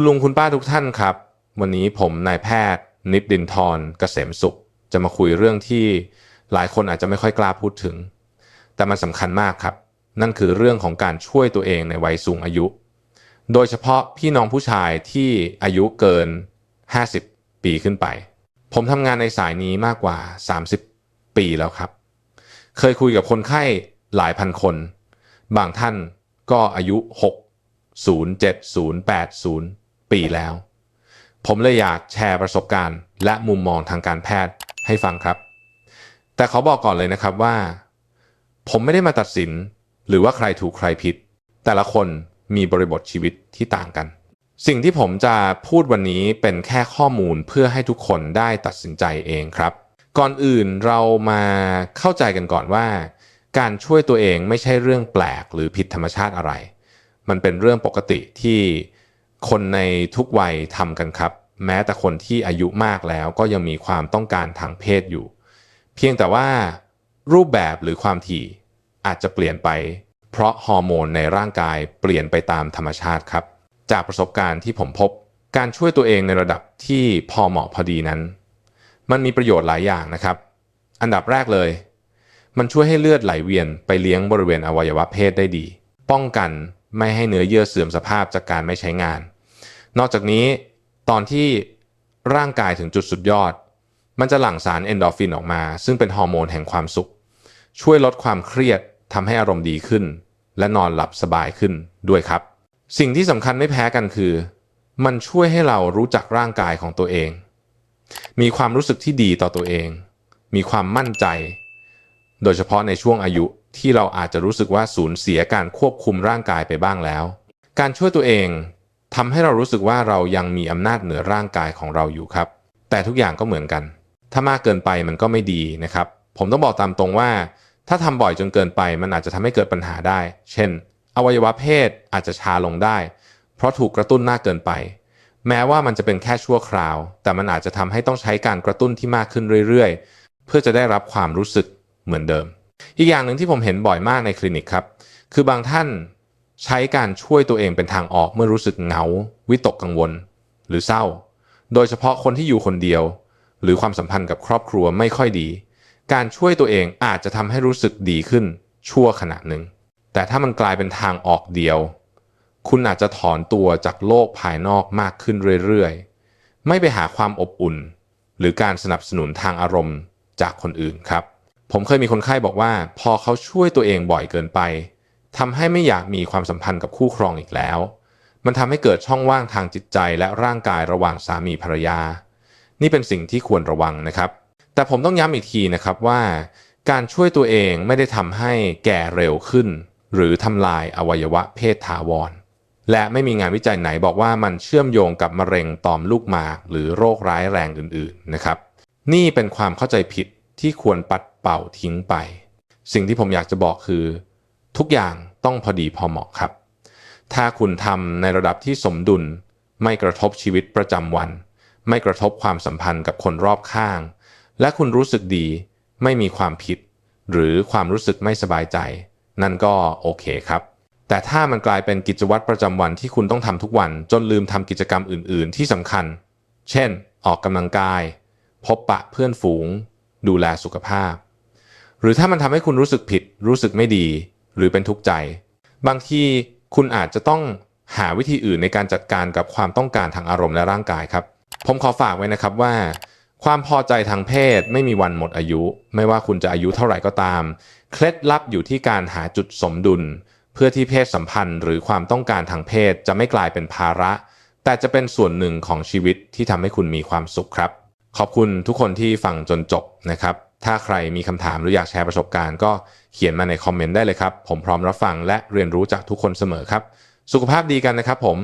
คุณลุงคุณป้าทุกท่านครับ วันนี้ผมนายแพทย์ นิดดินทรเกษมสุข จะมาคุยเรื่องที่หลายคนอาจจะไม่ค่อยกล้าพูดถึง แต่มันสำคัญมากครับ นั่นคือเรื่องของการช่วยตัวเองในวัยสูงอายุ โดยเฉพาะพี่น้องผู้ชายที่อายุเกิน 50 ปีขึ้นไป ผมทำงานในสายนี้มากกว่า 30 ปีแล้วครับ เคยคุยกับคนไข้หลายพันคน บางท่านก็อายุ 6 0 7 0 8 0 ปีแล้ว ผมเลยอยากแชร์ประสบการณ์ และมุมมองทางการแพทย์ให้ฟังครับ แต่เขาบอกก่อนเลยนะครับว่า ผมไม่ได้มาตัดสิน หรือว่าใครถูกใครผิด แต่ละคนมีบริบทชีวิตที่ต่างกัน สิ่งที่ผมจะพูดวันนี้เป็นแค่ข้อมูลเพื่อให้ทุกคนได้ตัดสินใจเองครับ ก่อนอื่นเรามาเข้าใจกันก่อนว่า การช่วยตัวเองไม่ใช่เรื่องแปลกหรือผิดธรรมชาติอะไร มันเป็นเรื่องปกติที่ คนในทุกวัยทำกันครับ แม้แต่คนที่อายุมากแล้วก็ยังมีความต้องการทางเพศอยู่ เพียงแต่ว่ารูปแบบหรือความถี่อาจจะเปลี่ยนไป เพราะฮอร์โมนในร่างกายเปลี่ยนไปตามธรรมชาติครับ จากประสบการณ์ที่ผมพบ การช่วยตัวเองในระดับที่พอเหมาะพอดีนั้น มันมีประโยชน์หลายอย่างนะครับ อันดับแรกเลย มันช่วยให้เลือดไหลเวียนไปเลี้ยงบริเวณอวัยวะเพศได้ดี ป้องกันไม่ให้เนื้อเยื่อเสื่อมสภาพจากการไม่ใช้งาน นอกจากนี้ตอนที่ร่างกายถึงจุดสุดยอด มันจะหลั่งสารเอนโดฟินออกมา ซึ่งเป็นฮอร์โมนแห่งความสุข ช่วยลดความเครียดทำให้อารมณ์ดีขึ้น และนอนหลับสบายขึ้นด้วยครับ สิ่งที่สำคัญไม่แพ้กันคือ มันช่วยให้เรารู้จักร่างกายของตัวเอง มีความรู้สึกที่ดีต่อตัวเอง มีความมั่นใจ โดยเฉพาะในช่วงอายุที่เราอาจจะรู้สึกว่าสูญเสียการควบคุมร่างกายไปบ้างแล้ว การช่วยตัวเอง ทำให้เรารู้สึกว่าเรายังมีอำนาจเหนือร่างกายของเราอยู่ครับ แต่ทุกอย่างก็เหมือนกัน ถ้ามากเกินไปมันก็ไม่ดีนะครับ ผมต้องบอกตามตรงว่า ถ้าทำบ่อยจนเกินไปมันอาจจะทำให้เกิดปัญหาได้ เช่น อวัยวะเพศอาจจะชาลงได้ เพราะถูกกระตุ้นมากเกินไป แม้ว่ามันจะเป็นแค่ชั่วคราว แต่มันอาจจะทำให้ต้องใช้การกระตุ้นที่มากขึ้นเรื่อยๆ เพื่อจะได้รับความรู้สึกเหมือนเดิม อีกอย่างหนึ่งที่ผมเห็นบ่อยมากในคลินิกครับ คือบางท่าน ใช้การช่วยตัวเองเป็นทางออกเมื่อรู้สึกเหงา วิตกกังวล หรือเศร้า โดยเฉพาะคนที่อยู่คนเดียว หรือความสัมพันธ์กับครอบครัวไม่ค่อยดี การช่วยตัวเองอาจจะทำให้รู้สึกดีขึ้น ชั่วขณะหนึ่ง แต่ถ้ามันกลายเป็นทางออกเดียว คุณอาจจะถอนตัวจากโลกภายนอกมากขึ้นเรื่อยๆ ไม่ไปหาความอบอุ่น หรือการสนับสนุนทางอารมณ์จากคนอื่นครับ ผมเคยมีคนไข้บอกว่า พอเขาช่วยตัวเองบ่อยเกินไป ทำให้ไม่อยากมีความสัมพันธ์กับคู่ครองอีกแล้ว มันทำให้เกิดช่องว่างทางจิตใจและร่างกายระหว่างสามีภรรยา นี่เป็นสิ่งที่ควรระวังนะครับ แต่ผมต้องย้ำอีกทีนะครับว่าการช่วยตัวเองไม่ได้ทำให้แก่เร็วขึ้น หรือทำลายอวัยวะเพศถาวร และไม่มีงานวิจัยไหนบอกว่ามันเชื่อมโยงกับมะเร็งต่อมลูกหมาก หรือโรคร้ายแรงอื่นๆนะครับ นี่เป็นความเข้าใจผิดที่ควรปัดเป่าทิ้งไป สิ่งที่ผมอยากจะบอกคือ ทุกอย่างต้องพอดีพอเหมาะครับ ถ้าคุณทำในระดับที่สมดุล ไม่กระทบชีวิตประจำวัน ไม่กระทบความสัมพันธ์กับคนรอบข้าง และคุณรู้สึกดี ไม่มีความผิด หรือความรู้สึกไม่สบายใจ นั่นก็โอเคครับ แต่ถ้ามันกลายเป็นกิจวัตรประจำวันที่คุณต้องทำทุกวันจนลืมทำกิจกรรมอื่น ๆ ที่สำคัญ เช่น ออกกำลังกาย พบปะเพื่อนฝูง ดูแลสุขภาพ หรือถ้ามันทำให้คุณรู้สึกผิด รู้สึกไม่ดี หรือเป็นทุกข์ใจ บางทีคุณอาจจะต้องหาวิธีอื่นในการจัดการกับความต้องการทางอารมณ์และร่างกายครับ ผมขอฝากไว้นะครับว่า ความพอใจทางเพศไม่มีวันหมดอายุ ไม่ว่าคุณจะอายุเท่าไหร่ก็ตาม เคล็ดลับอยู่ที่การหาจุดสมดุล เพื่อที่เพศสัมพันธ์ หรือความต้องการทางเพศจะไม่กลายเป็นภาระ แต่จะเป็นส่วนหนึ่งของชีวิตที่ทำให้คุณมีความสุขครับ ขอบคุณทุกคนที่ฟังจนจบนะครับ ถ้าใครมีคำถามหรืออยากแชร์ประสบการณ์ ก็เขียนมาในคอมเมนต์ได้เลยครับ ผมพร้อมรับฟังและเรียนรู้จากทุกคนเสมอครับ สุขภาพดีกันนะครับผม